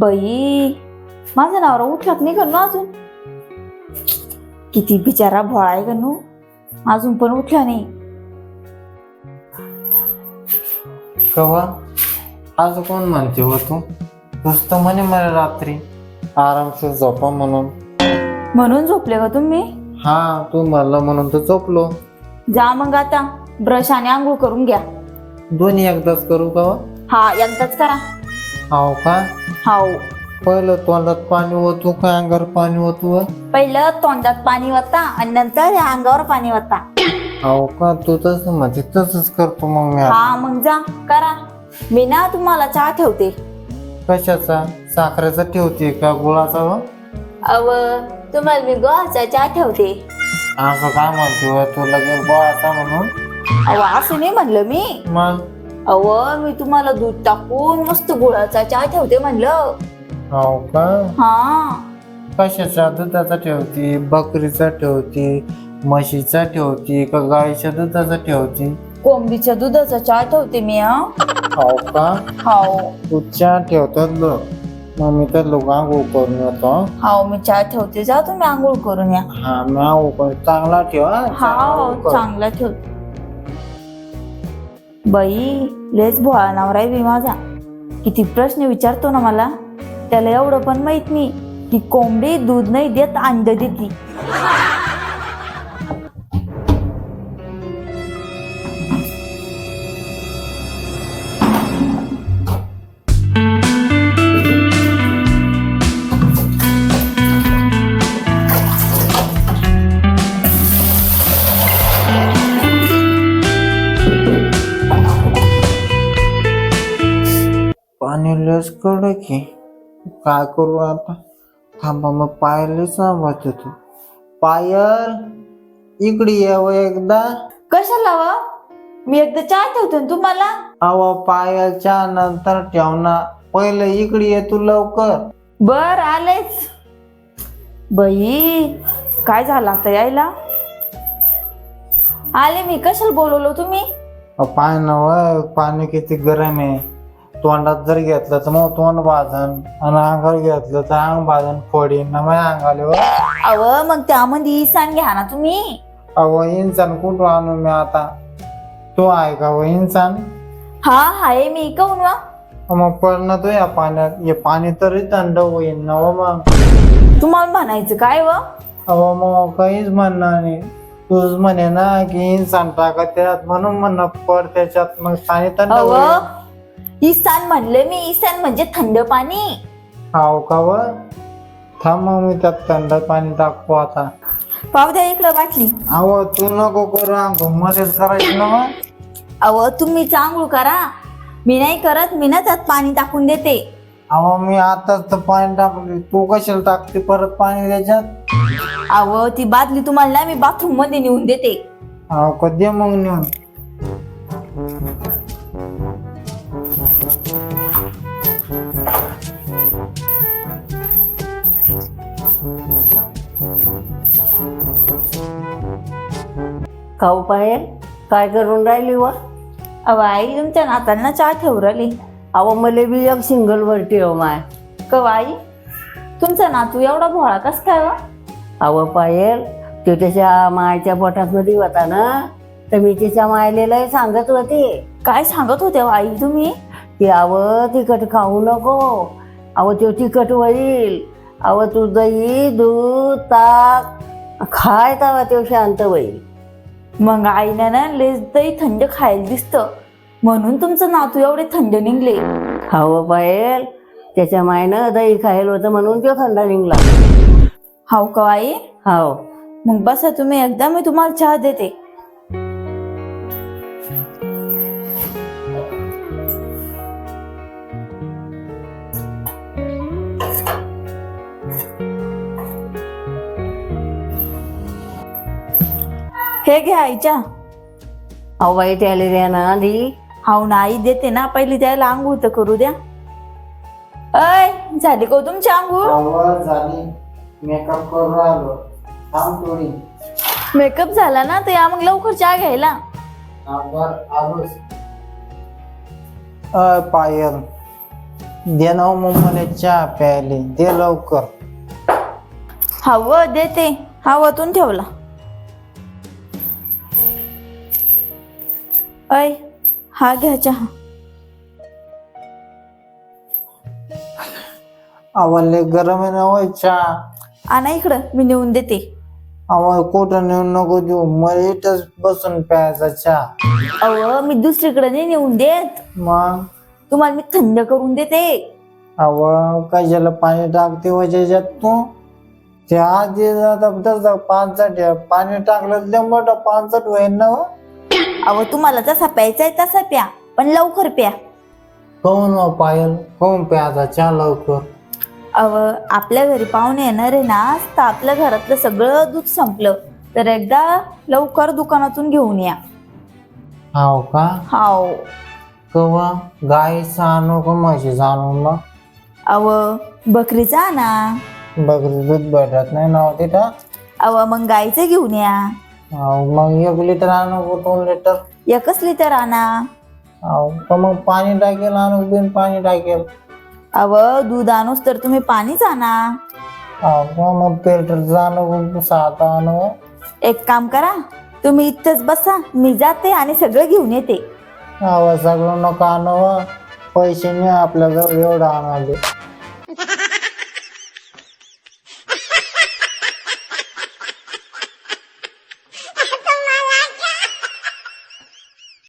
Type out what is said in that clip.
बाई माझा नवरा उठलात नाही गणू अजून. किती बिचारा भोळा आहे गणू. अजून पण उठला नाही. कवा आज कोण म्हणते हो तू? नुसतं म्हणे मला रात्री आरामशीर झोपा म्हणून. म्हणून झोपले का तुम्ही? हा तू म्हणलं म्हणून तर झोपलो. जा मग आता ब्रश आणि आंघोळ करून घ्या. दोन्ही एकदाच करू का हो? हा एकदाच करा. हाव का? हाव. पहिलं तोंडात पाणी होतो का अंगावर पाणी होतो पहिलं तोंडात पाणी वता आणि नंतर अंगावर पाणी वता हाव का? तू तसं म्हणते तसंच करतो मग मी आता. हा मग जा करा. मी ना तुम्हाला चहा ठेवते. कशाचा? साखरेचा ठेवते का गुळाचा हो? अव तुम्हाला मी गोहाचा चहा ठेवते. असं काय म्हणते हो तू लगेच गोळाचा म्हणून? अव असं नाही म्हणलं मी. मग? अव मी तुम्हाला दूध टाकून मस्त गुळाचा चहा ठेवते म्हणलं. हाव का? हा. कशाचा? दुधाचा ठेवती? बकरीचा ठेवती? म्हशीचा ठेवती? का गाईच्या दुधाचा ठेवती? कोंबडीच्या दुधाचा चहा ठेवते मी हा. हो का? हाव तू चहा ठेवतात लोक मग मी तर लोक आंघोळ करून येतो. हाव मी चहा ठेवते. जा तुम्ही आंघोळ करून या. हा मी आंघोळ करून चांगला ठेव हा. हाव कर. चांगला ठेवते. बाई लेच भोळा नवरा आहे बी माझा. किती प्रश्न विचारतो ना मला. त्याला एवढं पण माहीत नाही की कोंबडी दूध नाही देत अंड देती. लस कड की काय करू आता? थांबा मग पायले सांभाळत तू. पायल इकडे यावं एकदा. कशाला व? मी एकदा चहा ठेवते ना तुम्हाला? अव पायलच्या नंतर ठेवणार पहिले इकडे ये तू लवकर. बर आलेच. बाई काय झालं आता यायला? आले मी कशाला बोलवलो तुम्ही? पाय नव पाणी किती गरम आहे. तोंडात जर घेतलं तर मग तोंड भाजन आणि अंगावर घेतलं तर अंग भाजन फोडीन ना माझ्या अंगाले व. अव मग त्यामध्ये इसान घ्या ना तुम्ही. अहो इंसान कुठं आणू मी आता? तू आहे का व इंसान हा हाय मी. काऊन वा? मग पडणं तो या पाण्यात. हे पाणी तरी थंड होईन ना व मग. तुम्हाला म्हणायचं काय व? अहो मग काहीच म्हणणार नाही. तूच म्हणे ना की इंसान टाका त्यात म्हणून म्हणणं पड त्याच्यात. मग पाणी थंड अव इसान म्हणले मी. इसान म्हणजे थंड पाणी. हाव का व थांब मग मी त्यात थंड पाणी टाकतो आता. पाहू द्या इकडं बाटली. अहो तू नको करू मध्येच करायची ना. अव तुम्ही चांगलं करा. मी नाही करत. मी ना त्यात पाणी टाकून देते. अहो मी आताच तर पाणी टाकले तू कशाला टाकते? परत पाणी त्याच्यात? अव ती बादली तुम्हाला ना मी बाथरूममध्ये नेऊन देते. अहो कधी मग नेऊन? खाऊ पाहेल काय करून राहिली व? अव आई तुमच्या नातांना चहा ठेवू राहिली. अहो मला बी एक सिंगल वर ठेव माय. कवा आई तुमचा नातू एवढा भोळा कस काय वा? अहो पायल तो त्याच्या मायच्या पोटात मध्ये होता ना तर मी तिच्या मायलेलाही सांगत होते. काय सांगत होते हो आई तुम्ही? की अव तिखट खाऊ नको. अहो तो तिखट होईल. अहो तू दही दूध ताक खाय तवा तो शांत होईल. मग आईनं ना लेस दही थंड खायला दिसतं. म्हणून तुमचं नातू एवढे थंड निघले. खाऊ पायल त्याच्या मायनं दही खायला होतं म्हणून तो थंडा निघला. हाव का आई? हाव. मग बसा तुम्ही एकदा मी तुम्हाला चहा देते. हे घ्या आईच्या. अहो बाई त्याला द्या ना आधी. हाव ना आई देते ना. पहिली त्याला आंघोळ तर करू द्या. अय झाली का हो तुमची आंघोळ? झाली. मेकअप करून राहिलो थांब थोडी. मेकअप झाला ना तर या मग लवकर चहा घ्यायला. आभार आलोच. अय पायल. दे ना हो मग मला चहा प्यायले. दे लवकर. हवं देते. हा वतून ठेवला. ऐ हा घ्या चहा. आवाले गरम आहे ना होय चहा. आणा इकडं मी नेऊन देते. आम्हाला कुठं नेऊन नको देऊ मला इथंच बसून प्यायचा चहा. अव मी दुसरीकडे नाही नेऊन देत. मग? तुम्हाला मी थंड करून देते. अव कशाला पाणी टाकते वजाच्यात तू? ते आधी जाता तसं पानसट आहे. पाणी टाकलं तर मोठं पानसट होईल ना हो. अव तुम्हाला जसा प्यायचा आहे तसा प्या पण लवकर प्या. मग पायल? कहून प्यायचा चहा लवकर अव आपल्या घरी पाहुणे येणार आहे ना तर आपल्या घरातलं सगळं दूध संपलं. तर एकदा लवकर दुकानातून घेऊन या. हाव का? हाव. कवा? गाईचा आणू का म्हशीचा आणू मग. अव बकरीचा आणा बकरी दूध भेटत नाही ना हो तिथं? अव मग गाईचं घेऊन या. हाव, मग एक लिटर आणू का दोन लिटर? एकच लिटर आणा. हाव, का मग पाणी टाकेल आणू बिन पाणी टाकेल. अव दूध आणूस तर तुम्ही पाणीच आणा. हाव का मग फिल्टरचं आणू सात आणू. एक काम करा तुम्ही इथंच बसा मी जाते आणि सगळं घेऊन येते. आवाज सगळं नको आणू. पैसे नाही आपल्याजवळ एवढं आणाले